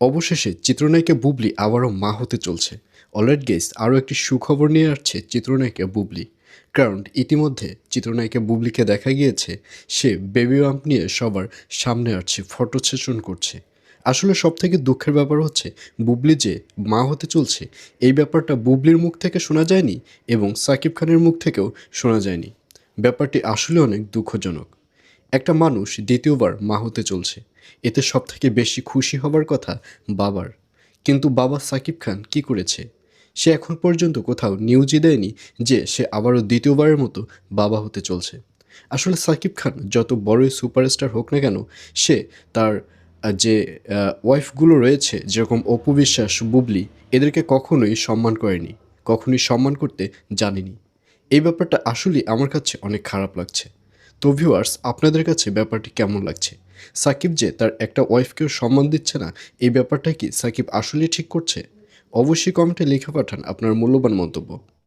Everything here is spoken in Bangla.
অবশেষে চিত্রনায়িকা বুবলি আবারও মা হতে চলছে। অলরেড গেস আরও একটি সুখবর নিয়ে আসছে চিত্রনায়িকা বুবলি। কারণ ইতিমধ্যে চিত্রনায়িকা বুবলিকে দেখা গিয়েছে, সে বেবি বাম্প নিয়ে সবার সামনে আসছে ফটো সেশন করছে। আসলে সব থেকে দুঃখের ব্যাপার হচ্ছে, বুবলি যে মা হতে চলছে, এই ব্যাপারটা বুবলির মুখ থেকে শোনা যায়নি এবং সাকিব খানের মুখ থেকেও শোনা যায়নি। ব্যাপারটি আসলে অনেক দুঃখজনক। একটা মানুষ দ্বিতীয়বার মা হতে চলছে। এতে সব থেকে বেশি খুশি হবার কথা বাবার। কিন্তু বাবা সাকিব খান কি করেছে? সে এখন পর্যন্ত কোথাও নিউজই দেয়নি যে সে আবারও দ্বিতীয়বারের মতো বাবা হতে চলছে। আসলে সাকিব খান যত বড়ই সুপারস্টার হোক না কেন, সে তার যে ওয়াইফগুলো রয়েছে, যেরকম অপু বিশ্বাস, বুবলি, এদেরকে কখনোই সম্মান করেনি, কখনোই সম্মান করতে জানেনি। এই ব্যাপারটা আসলেই আমার কাছে অনেক খারাপ লাগছে। তো ভিউয়ার্স আপনাদের কাছে ব্যাপারটি কেমন লাগছে? সাকিব যে তার একটা ওয়াইফকেও সম্মান দিচ্ছে না, এই ব্যাপারটা কি সাকিব আসলেই ঠিক করছে? অবশ্যই কমেন্টে লিখে পাঠান আপনার মূল্যবান মন্তব্য।